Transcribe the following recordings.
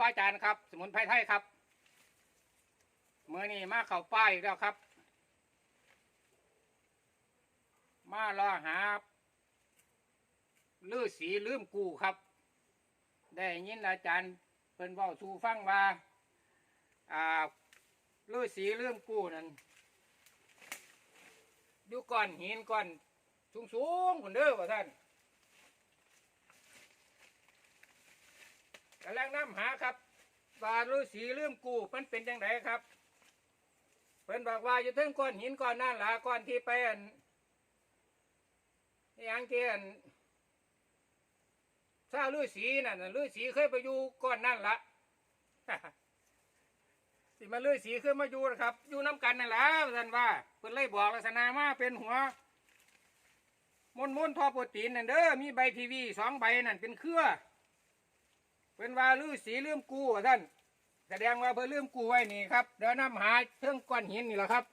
ว่าจารย์ครับ สมุนไพรไทยครับเมื่อนี้มาเข้าป้ายอีกแล้วครับ มาล่อหาลือสีลืมกูครับ ได้ยินอาจารย์เพิ่นเว้าสู่ฟังว่าอ่าลือสีลืมกูนั่นอยู่ก้อนหินก้อนสูงๆคนเด้อว่าท่าน กำลังน้ำหาครับว่าฤาษีลืมกูมันเป็นยังไงครับ เพิ่นบอกว่าอยู่เทิงก้อนหินก้อนนั่นละก้อนที่ไปอันอหยังที่อันถ้าฤาษีนั่นน่ะฤาษีเคยไปอยู่ก้อนนั่นละสิมาฤาษีเคยมาอยู่นะครับ อยู่น้ำกันนั่นแหละท่านว่าเพิ่นเลยบอกลักษณะมาเป็นหัวมนมนทอโปรตีนนั่นเด้อมีใบทีวีสองใบนั่นเป็นเครือ เป็นว่าลือสีลืมกูว่าท่านแสดงว่าเพื่อลืมกูไว้นี่ครับเดี๋ยวนำหาเครื่องก้อนหินนี่แหละครับ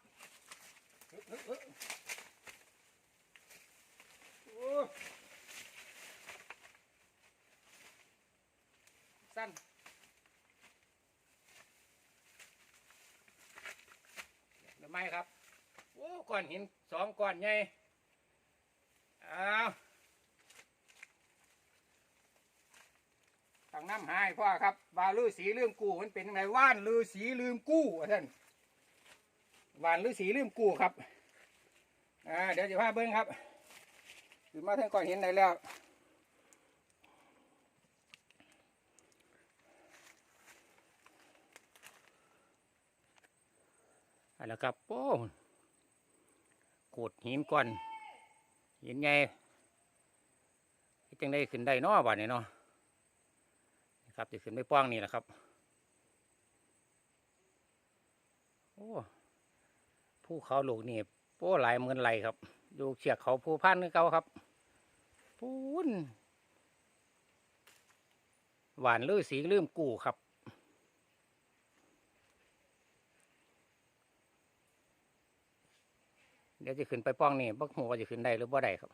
สั้นหรือไม่ครับโอ้ก้อนหินสองก้อนใหญ่อ้าว ต่างน้ำหายพ่อครับวาลือสีลืมกู้มันเป็นยังไงว่านลือสีลืมกู้ท่านว่านลือสีลืมกู้ครับอ่าเดี๋ยวจะพาเบิ้งครับคือมาท่านก่อนเห็นได้แล้วอาละครับโอ้กดหินก่อนหินไงจังได้ขึ้นได้นาะบ้านนี้เนาะ ครับจะขึ้นไปป้องนี่แหละครับโอ้ผู้เขาลูกนี่โป้หลายหมื่นไหลครับ อยู่เฉียกเขาผู้พันคือเขาครับปูนหวานลือสีลืมกู่ครับเดี๋ยวจะขึ้นไปป้องนี่บักหัวจะขึ้นได้หรือบ่ได้ครับ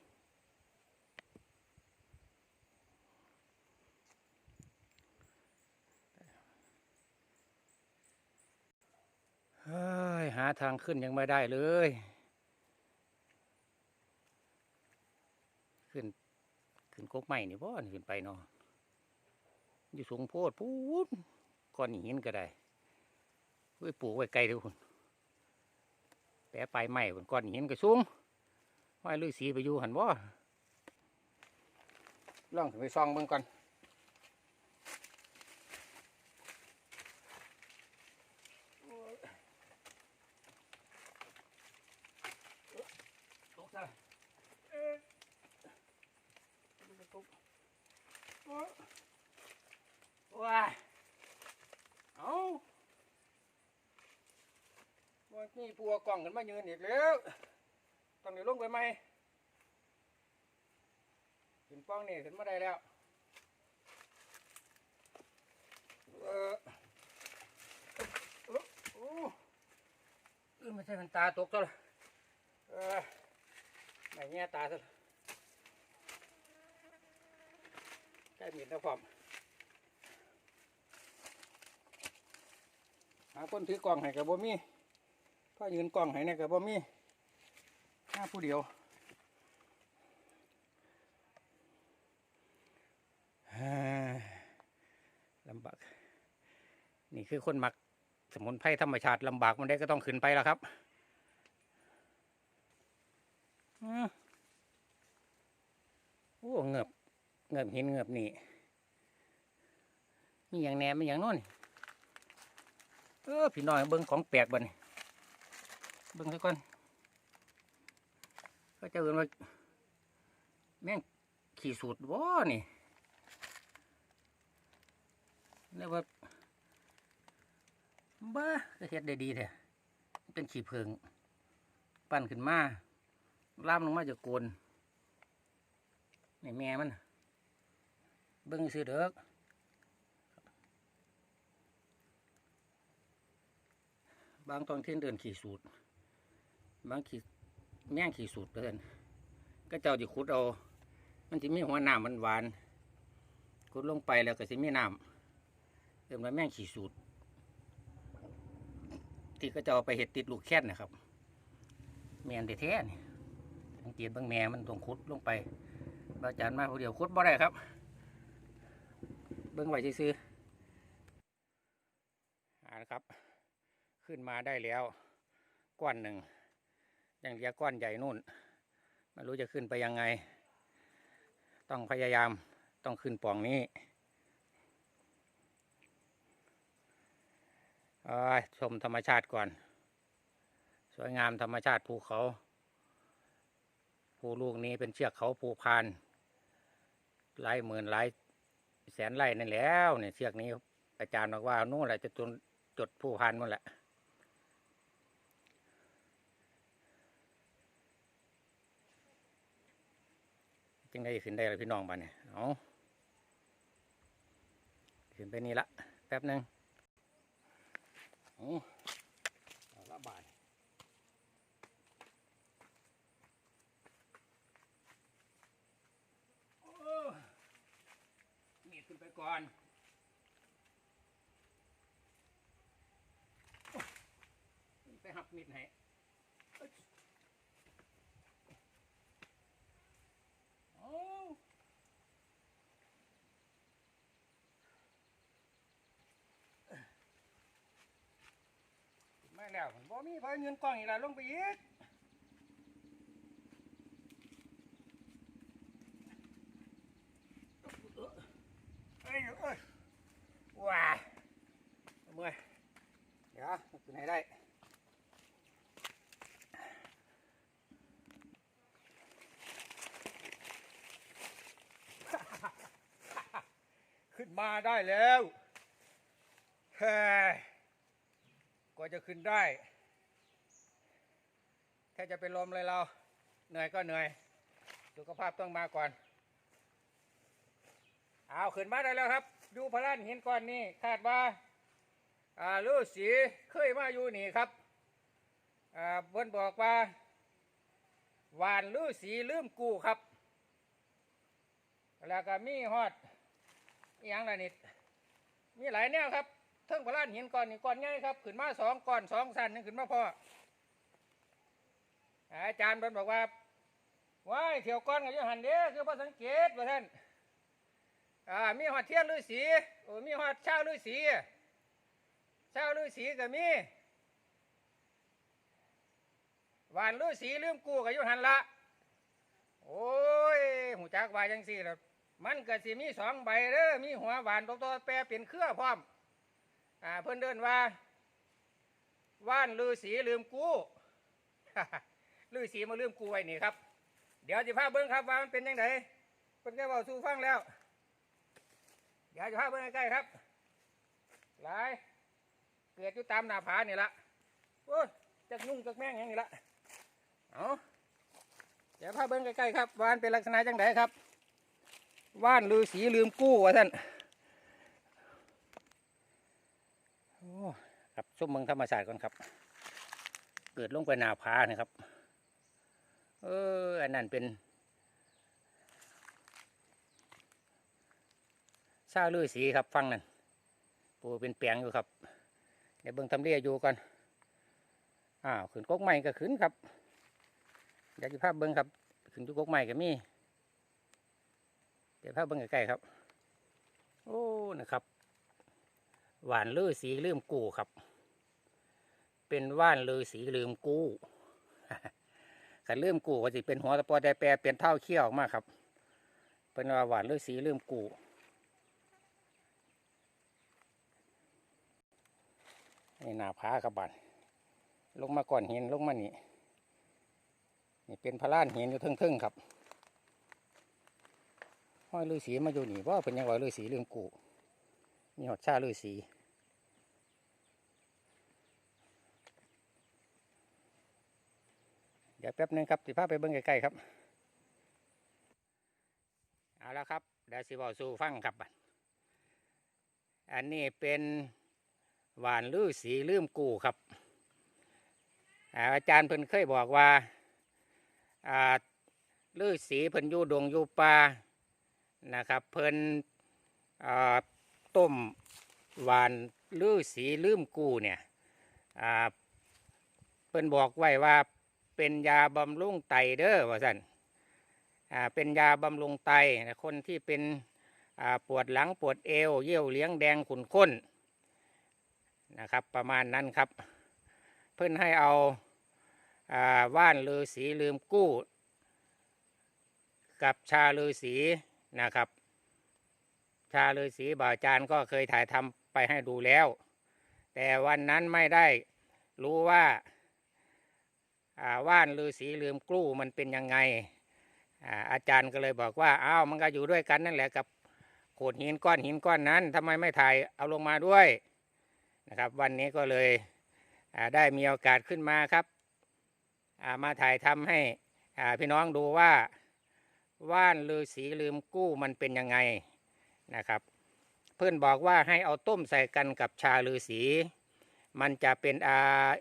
เฮ้ยหา ทางขึ้นยังไม่ได้เลย ขึ้น ขึ้นกกใหม่นี่พ่อขึ้นไปเนาะอยู่สูงโพดพูนก้อนหินก็ได้เฮ้ยปลูกไว้ไกลเถอะคุณแปะไปใหม่คุณก้อนหินก็สูงไว้ลือสีไปอยู่หันบ่ลองไปซองเบิ่งก่อน ตกได้เอ๊ะมันจะตกโอ๊ะ ว้าเอาวันนี้ปัวกล่องขึ้นมายืนอีกแล้วต้องเดี๋ยวลงไปไหมขึ้นป้องนี่ขึ้นมาได้แล้ว เออโอ้โอ้เออไม่ใช่มันตาตกตัวละเออไม่แง่ตาซะ ใกล้มีดแล้วพร้อมหาคนถือกล่องให้กับบ่มีพ่อยืนกล่องให้เนี่ยกับบ่มีหน้าผู้เดียวลำบาก นี่คือคนหมักสมุนไพรธรรมชาติลำบากมันได้ก็ต้องขึ้นไปแล้วครับอืมโอ้เงือบ เงือบหินเงือบนี่มีอย่างแหนมมีอย่างโน้นเออพี่น้อยเบิ้งของแปลกบ่นเบิ้งซะก่อนก็จะเอินว่าแม่งขี่สูตรว้นี่เรียกว่าบ้าก็เฮ็ดได้ดีแท้เป็นขี้เพิง ปั้นขึ้นมาล่ามลงมาจากโกนนี่แม่มัน เบิ้งซื้อเด้ออบางตอนเที่ยนเดินขี่สูตร บางขี่แม่งขี่สูตรเพื่อนก็เจ้าจะขุดเอา มันจะมีหัวหน้ามันหวานขุดลงไปแล้วก็จะมีน้ำเอิ้นว่าแม่งขี่สูตร ที่ก็จะเอาไปเห็ดติดลูกแค่นนะครับ แมนแท้นี่สังเกตบางแม่มันต้องขุดลงไปอาจารย์มาผู้เดียวขุดบ่ได้ครับ บิ้งไว้ซื้ออ่านะครับ ขึ้นมาได้แล้วก้อนหนึ่งยังเหลือก้อนใหญ่นู่นไม่รู้จะขึ้นไปยังไง ต้องพยายามต้องขึ้นป่องนี้เอ้ยชมธรรมชาติก่อน สวยงามธรรมชาติภูเขาภูลูกนี้เป็นเชือกเขาภูพานหลายหมื่นหลาย แสนไร่นั่นแล้วเนี่ยเชือกนี้ อาจารย์บอกว่านู่นแหละจะจนจดผู้พันนู่นแหละจึงได้ขึ้นได้เลยพี่น้องบ้านเนี่ยเอาขึ้นไปนี่ละแป๊บหนึ่งเอาเอาละบาทโอ้มีดขึ้นไป ก่อนอไปหักมีดให้เอ้ยเอาไม่แล้วผมบ่มีพายเงินกองอีกแล้วลงไปอีก อ้ยเอ้ยว้าเมื่อยเดี๋ยวขึ้นให้ได้ขึ้นมาได้แล้วเฮ้ยกว่าจะขึ้นได้ แค่จะเป็นลมเลยเรา เหนื่อยก็เหนื่อย สุขภาพต้องมาก่อน เอาขึ้นมาได้แล้วครับอยู่พระลานหินก้อนนี้คาดว่าอ่าฤาษีเคยมาอยู่นี่ครับอ่าเพิ่นบอกว่า หวานฤาษีลืมกูครับ แล้วก็มีฮอดอหย่างละนิด มีหลายแนวครับเทิงพระลานหินก้อนนี่ก้อนใหญ่ครับขึ้นมาสองก้อนสองสันนึงขึ้นมาพออาจารย์เพิ่นบอกว่าว้ายเที่ยวก้อนกับยหันเด้คือพอสังเกตว่าท่าน อ่ามีหอดเทียนฤาษีโอ้มีหอดเช้าฤาษีเช้าฤาษีก็มีหวานฤาษีลืมกู้กับยุหันละโอ้ยหูจักว่าจังสี่แล้วมันก็สิมีสองใบเด้อมีหัวหวานตัวๆแปรเป็นเครือพร้อมอ่าเพื่อนเดินว่าว่านลือสีลืมกู้ลือสีมาลืมกู้ไว้นี่ครับ เดี๋ยวจะพาเบิ้งครับว่ามันเป็นยังไงเพิ่นก็บอกสู่ฟังแล้ว ดี๋ยวจะพาเบิ้งใกล้ๆครับ หลาย เกิดอยู่ตามหน้าผานี่ละโอ้ยจักนุ่งจักแม่งอย่างนี้ละเอาเดี๋ยวพาเบิ้งใกล้ๆครับว่านเป็นลักษณะจังไดครับว่านลือสีลืมกู้ว่าท่านโอ้ครับชมเมืองธรรมชาสติก่อนครับ เกิดลงไปหนาผานะครับ เอออันนั้นเป็น ซาลือสีครับฟังนั่นปูเป็นเปียงอยู่ครับเดี๋ยวเบิ่งทำเรียอยู่ก่อนอ้าวขึ้นกกใหม่ก็ขึ้นครับอยากจะภาพเบิ่งครับขึ้นจุกกใหม่ก็มีเดี๋ยวภาพเบิ่งใกล้ๆครับ โอ้นะครับ หวานลือสีลืมกู้ครับ เป็นว่านลือสีลืมกู้ขันลืมกู้ก็จะเป็นหัวตะปอแต่แปรเป็นเท่าเขี้ยวออกมาครับ เป็นว่าหวานลือสีลืมกู้ นี่หนาผาครับบันลงมาก่อนหินลงมานี่นี่เป็นพระลานหินอยู่ทึ่งๆครับห้อยลือสีมาอยู่นี่ว่าเป็นยังไงลือสีลืมกู้มีหอดชาลือสีเดี๋ยวแป๊บหนึงครับสิพาไปเบิ่งใกล้ๆครับเอาละครับเดี๋ยวสิบอกสู่ฟังครับ อันนี้เป็น หวานลือสีลืมกูครับอาจารย์เพิ่นเคยบอกว่าลือสีเพิ่นอยู่ดงอยู่ป่านะครับเพิ่นต้มหวานลือสีลืมกูเนี่ยเพิ่นบอกไว้ว่าเป็นยาบำรุงไตเด้อว่าสันเป็นยาบำรุงไตคนที่เป็นปวดหลังปวดเอว เยี่ยวเลี้ยงแดงขุนข้น นะครับ ประมาณนั้นครับ เพิ่อนให้เอาว่านลือสีลืมกู้ กับชาลือสีนะครับ ชาลือสีบ่าจานก็เคยถ่ายทำไปให้ดูแล้ว แต่วันนั้นไม่ได้รู้ว่าว่านลือสีลืมกู้มันเป็นยังไงอาจารย์ก็เลยบอกว่าอ้าวมันก็อยู่ด้วยกันนั่นแหละกับโขดหินก้อนหินก้อนนั้นทำไมไม่ถ่ายเอาลงมาด้วย นะครับ วันนี้ก็เลยได้มีโอกาสขึ้นมาครับามาถ่ายทำให้พี่น้องดูว่าว่านลือสีลืมกู้มันเป็นยังไงนะครับ เพื่อนบอกว่าให้เอาต้มใส่กันกับชาลือสี มันจะเป็นอา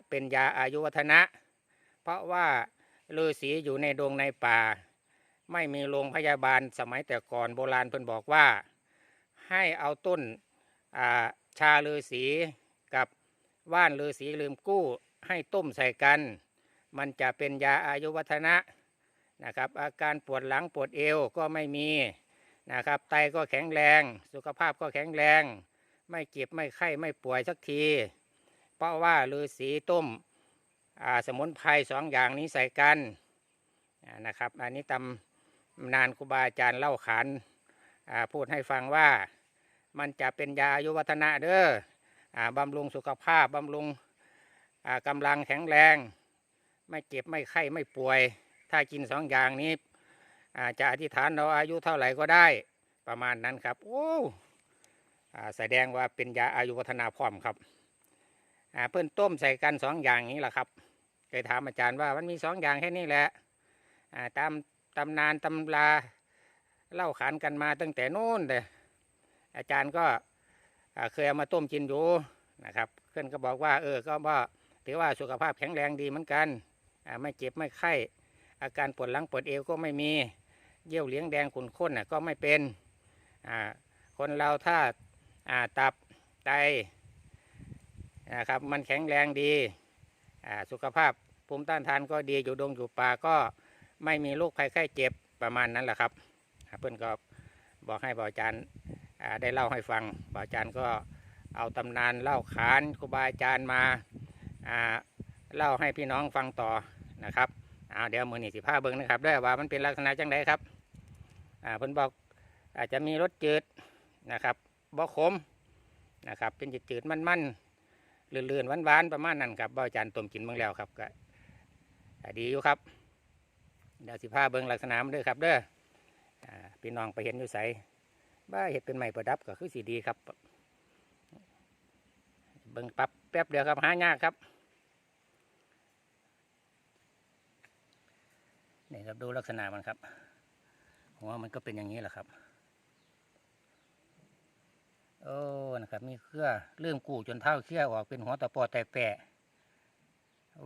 เป็นยาอายุวัฒนะ เพราะว่าลือสีอยู่ในดงในป่า ไม่มีโรงพยาบาลสมัยแต่ก่อนโบราณเพื่อนบอกว่า ให้เอาต้นาชาลือสี ว่านลือสีลืมกู้ให้ต้มใส่กัน มันจะเป็นยาอายุวัฒนะนะครับ อาการปวดหลังปวดเอวก็ไม่มีนะครับไตก็แข็งแรง สุขภาพก็แข็งแรง ไม่เจ็บไม่ไข้ไม่ป่วยสักที เพราะว่าฤาษีต้มสมุนไพรสองอย่างนี้ใส่กันนะครับอันนี้ตำนานครูบาอาจารย์เล่าขานพูดให้ฟังว่ามันจะเป็นยาอายุวัฒนะเด้อ บำรุงสุขภาพบำรุงกำลังแข็งแรง ไม่เจ็บไม่ไข้ไม่ป่วย ถ้ากินสองอย่างนี้จะอธิษฐานเราอายุเท่าไหร่ก็ได้ประมาณนั้นครับ โอ้อ่แสดงว่าเป็นยาอายุวัฒนาพร้อมครับเพิ่อนต้มใส่กันสองอย่างนี้แหละครับเคยถามอาจารย์ว่ามันมีสองอย่างแค่นี้แหละตามตำนานตำราเล่าขานกันมาตั้งแต่นู้นแต่อาจารย์ก็ เคยเอามาต้มกินอยู่นะครับเพื่อนก็บอกว่าเออก็ว่าถือว่าสุขภาพแข็งแรงดีเหมือนกันไม่เจ็บไม่ไข้ อาการปวดหลังปวดเอวก็ไม่มีเยี่ยวเลี้ยงแดงขุ่นข้นก็ไม่เป็นคนเราถ้าาตับไตนะครับมันแข็งแรงดีสุขภาพภูมิต้านทานก็ดีอยู่ดงอยู่ป่าก็ไม่มีโรคภัยไข้เจ็บประมาณนั้นแหละครับเพื่อนก็บอกให้บ่าวอาจารย์ ได้เล่าให้ฟังบาอาจารย์ก็เอาตำนานเล่าขานครูบาอาจารย์มาเล่าให้พี่น้องฟังต่อนะครับเอาเดี๋ยวมือหนี่สิผ้าเบิ้งนะครับด้วยว่ามันเป็นลักษณะจังไดครับอ่าเพิ่นบอกอาจจะมีรสจืดนะครับบ่ขมนะครับเป็นจืดจืดๆมันๆเลื่อนๆหวานๆประมาณนั้นครับบ่อาจารย์ต้มกินเบิ่งแล้วครับก็ดีอยู่ครับเดี๋ยวสิผ้าเบิ้งลักษณะมันเด้อครับเด้ออ่าพี่น้องไปเห็นอยู่ใส บ้าเห็ดเป็นไม้ประดับก็คือสีดีครับเบิ้งปับแป๊บเดียวครับหายากครับนี่ครับดูลักษณะมันครับหัวมันก็เป็นอย่างนี้แหละครับ โอ้นะครับ มีเครือลืมกู้จนเท้าเครือออกเป็นหัวตะปอแตกแปะ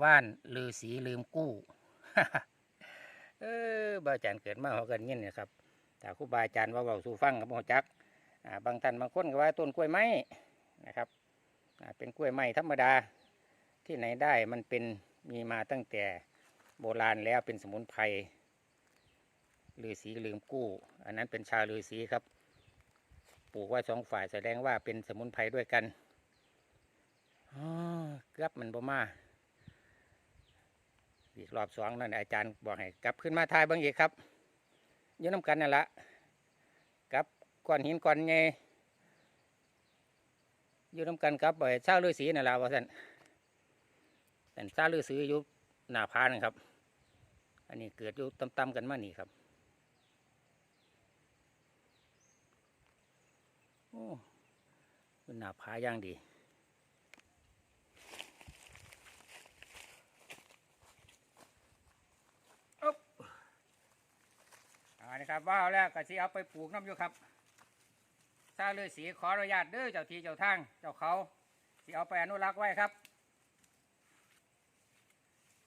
ว่านลือสีลืมกู้เออบาอาจารย์เกิดมาเขากันเงี้ยนะครับ แต่ครูบาอาจารย์ว่าเบาสู่ฟังกับโมจักบางท่านบางคนก็ว่าต้นกล้วยไม้นะครับเป็นกล้วยไม้ธรรมดาที่ไหนได้มันเป็นมีมาตั้งแต่โบราณแล้วเป็นสมุนไพรลือสีลืมกู้ อันนั้นเป็นชาลือสีครับ ปลูกไว้สองฝ่ายแสดงว่าเป็นสมุนไพรด้วยกันเกือบมันบ่มาอีกรอบสองนั่นอาจารย์บอกให้กลับขึ้นมาทายบางอีกครับ อยืนน้ำกันนั่นละกับก้อนหินก้อนใหญ่อยืนน้ำกันกับไอ้ชาลือสีนั่นละว่าสันแต่ชาลือสีอยู่หน้าพานครับ อันนี้เกิดอยู่ต่ำๆกันมานี่ครับโอ้หน้าผาย่างดี อันะครับว่าวแล้วก็สิเอาไปปลูกน้ำอยู่ครับถ้าเลือสีขออนุญาตเด้อเจ้าทีเจ้าทางเจ้าเขาสิเอาไปอนุรักษ์ไว้ครับ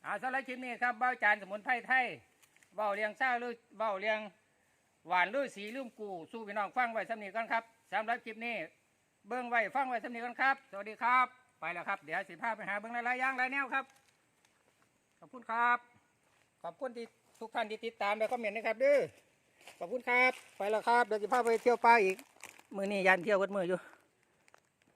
อาสารคลิปนี้ครับเบ้าจานสมุนไพรไทยเบ้าเลี้ยงเศร้าลือเบ้าเลี้ยงหวานลื้อสีลืมกูสู้พี่น้องฟังไว้สำนีกันครับสำหรับคลิปนี้เบื้องไว้ฟังไว้สำนีกันครับ สวัสดีครับ ไปแล้วครับ เดี๋ยวสิภาพไปหาเบื้องหลายๆอย่างหลายแนวครับ ขอบคุณครับ ขอบคุณที่ทุกท่านที่ติดตามและคอมเมนต์นะครับดื้อ ขอบคุณครับ ไปแล้วครับ เดี๋ยวจะพาไปเที่ยวป่าอีก มือนี่ยันเที่ยววัดมืออยู่